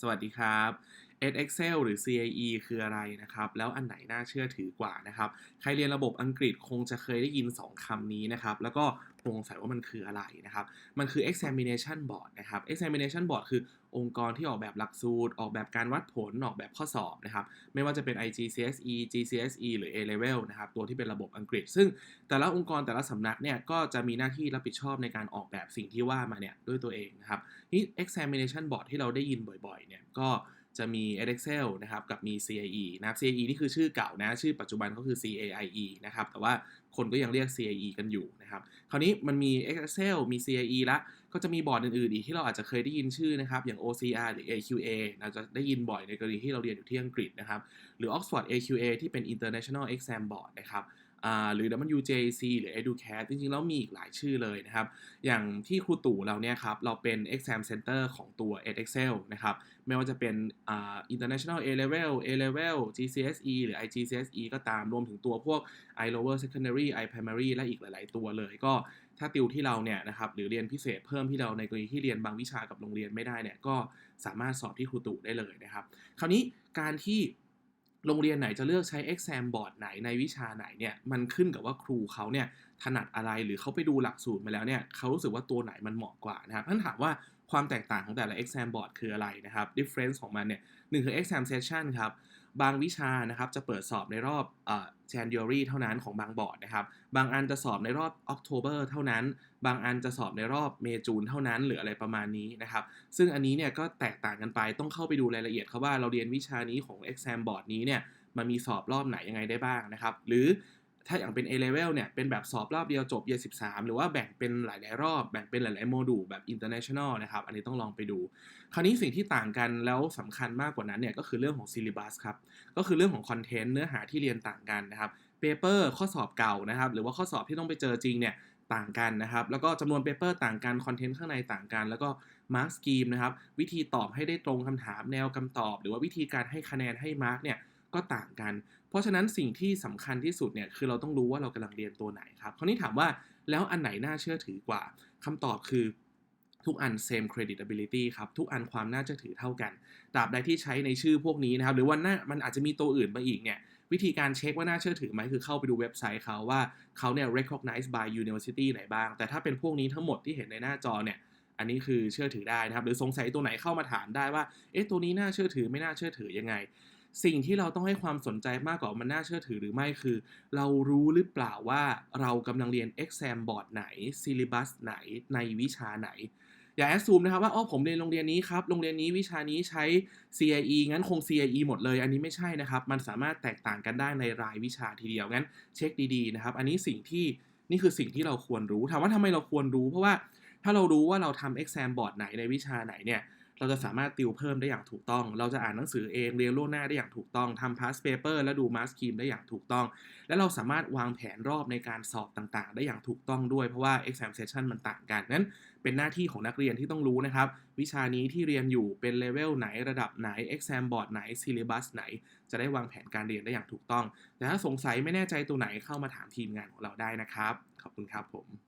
สวัสดีครับ Excel หรือ CAE คืออะไรนะครับ แล้วอันไหนน่าเชื่อถือกว่านะครับ ใครเรียนระบบอังกฤษคงจะเคยได้ยิน 2คำนี้นะครับ แล้วก็คงสงสัยว่ามันคืออะไรนะครับ มันคือ examination board นะครับ examination board คือองค์กรที่ออกแบบหลักสูตร ออกแบบการวัดผล ออกแบบข้อสอบนะครับ ไม่ว่าจะเป็น IGCSE GCSE หรือ A level นะครับ ตัวที่เป็นระบบอังกฤษ ซึ่งแต่ละองค์กรแต่ละสำนักเนี่ย ก็จะมีหน้าที่รับผิดชอบในการออกแบบสิ่งที่ว่ามาเนี่ยด้วยตัวเองนะครับนี่ examination board ที่เราได้ยินบ่อยๆ เนี่ย ก็ จะมี Excel นะครับกับมี CAE นะครับ CAE นี่คือชื่อเก่านะชื่อปัจจุบันก็คือ CAIE นะครับแต่ว่าคนก็ยังเรียก CAE กันอยู่นะครับคราวนี้มันมี Excel มี CAE ละก็จะมีบอร์ดอื่นๆอีกที่เราอาจจะเคยได้ยินชื่อนะครับอย่าง OCR หรือ AQA เราจะได้ยินบ่อยในกรณีที่เราเรียนอยู่ที่อังกฤษนะครับหรือ Oxford AQA ที่เป็น International Exam Board นะครับ หรือ WJC หรือ EduCAT จริงๆ แล้วมีอีกหลายชื่อเลยนะครับ อย่างที่ครูตู่เราเนี่ยครับ เราเป็น Exam Center ของตัว Edexcel นะครับ ไม่ว่าจะเป็น International A Level A Level GCSE หรือ IGCSE ก็ตาม รวมถึงตัวพวก I Lower Secondary I Primary และอีกหลาย ๆ ตัวเลย ก็ถ้าติวที่เราเนี่ยนะครับหรือเรียนพิเศษเพิ่มที่เราในกรณีที่เรียนบางวิชากับโรงเรียนไม่ได้เนี่ยก็สามารถสอบที่ครูตู่ได้เลยนะครับ คราวนี้การที่ โรงเรียนไหนจะเลือกใช้ exam board ไหนในวิชาไหนเนี่ยมันขึ้นกับว่าครูเขาเนี่ยถนัดอะไรหรือเขาไปดูหลักสูตรมาแล้วเนี่ยเขารู้สึกว่าตัวไหนมันเหมาะกว่านะครับท่านถามว่าความแตกต่างของแต่ละ exam board คืออะไรนะครับ difference ของมันเนี่ยหนึ่งคือ exam session ครับ บางวิชานะครับจะเปิดสอบในรอบเอ่อ January เท่านั้นของบางบอร์ดนะครับ บางอันจะสอบในรอบ October เท่านั้น บางอันจะสอบในรอบเมจูนเท่านั้นหรืออะไรประมาณนี้นะครับ ซึ่งอันนี้เนี่ยก็แตกต่างกันไปต้องเข้าไปดูรายละเอียดครับว่าเราเรียนวิชานี้ของ exam board นี้เนี่ยมันมีสอบรอบไหนยังไงได้บ้างนะครับ หรือ ถ้าอย่างเป็น A level เนี่ยเป็นแบบสอบรอบเดียวจบ year 13 หรือว่าแบ่งเป็นหลาย ๆ รอบ แบ่งเป็นหลาย ๆ โมดูลแบบ international นะครับ อันนี้ต้องลองไปดู คราวนี้สิ่งที่ต่างกันแล้วสำคัญมากกว่านั้นเนี่ยก็คือเรื่องของ syllabus ครับ ก็คือเรื่องของคอนเทนต์เนื้อหาที่เรียนต่างกันนะครับเปเปอร์ข้อสอบเก่านะครับ หรือว่าข้อสอบที่ต้องไปเจอจริงเนี่ยต่างกันนะครับ แล้วก็จำนวนเปเปอร์ต่างกัน คอนเทนต์ข้างในต่างกัน แล้วก็มาร์กสกีมนะครับ วิธีตอบให้ได้ตรงคำถามแนวคำตอบ หรือว่าวิธีการให้คะแนนให้มาร์กเนี่ย ก็ต่างกัน เพราะฉะนั้นสิ่งที่สำคัญที่สุดเนี่ยคือเราต้องรู้ว่าเรากำลังเรียนตัวไหนครับคราวนี้ถามว่าแล้วอันไหนน่าเชื่อถือกว่าคำตอบคือทุกอัน same creditability ครับ ทุกอันความน่าเชื่อถือเท่ากันตราบใดที่ใช้ในชื่อพวกนี้นะครับ หรือว่าน่ามันอาจจะมีตัวอื่นมาอีกเนี่ยวิธีการเช็คว่าน่าเชื่อถือไหมคือเข้าไปดูเว็บไซต์เขาว่าเขาเนี่ย recognize by university ไหนบ้าง แต่ถ้าเป็นพวกนี้ทั้งหมดที่เห็นในหน้าจอเนี่ยอันนี้คือเชื่อถือได้นะครับ หรือสงสัยตัวไหนเข้ามาถามได้ว่าเอ๊ะตัวนี้น่าเชื่อถือไม่น่าเชื่อถือยังไง สิ่งที่เราต้องให้ความสนใจมากกว่ามันน่าเชื่อถือหรือไม่คือ เรารู้หรือเปล่าว่าเรากำลังเรียน exam board ไหน syllabus ไหนในวิชาไหน อย่าแอดซูมนะครับว่าอ๋อผมเรียนโรงเรียนนี้ครับ โรงเรียนนี้วิชานี้ใช้ CIE งั้นคง CIE หมดเลย อันนี้ไม่ใช่นะครับ มันสามารถแตกต่างกันได้ในรายวิชาทีเดียวงั้นเช็คดีๆนะครับ อันนี้สิ่งที่นี่คือสิ่งที่เราควรรู้ถามว่าทำไมเราควรรู้ เพราะว่าถ้าเรารู้ว่าเราทำ exam board ไหนในวิชาไหนเนี่ย เราจะสามารถติวเพิ่มได้อย่างถูกต้อง เราจะอ่านหนังสือเองเรียนล่วงหน้าได้อย่างถูกต้องทำ past paper และดู mask scheme ได้อย่างถูกต้อง และเราสามารถวางแผนรอบในการสอบต่างๆ ได้อย่างถูกต้องด้วยเพราะว่า exam session มันต่างกันนั้น เป็นหน้าที่ของนักเรียนที่ต้องรู้นะครับ วิชานี้ที่เรียนอยู่เป็นเลเวลไหนระดับไหน exam board ไหน syllabus ไหน จะได้วางแผนการเรียนได้อย่างถูกต้อง แต่ถ้าสงสัยไม่แน่ใจตัวไหนเข้ามาถามทีมงานของเราได้นะครับ ขอบคุณครับผม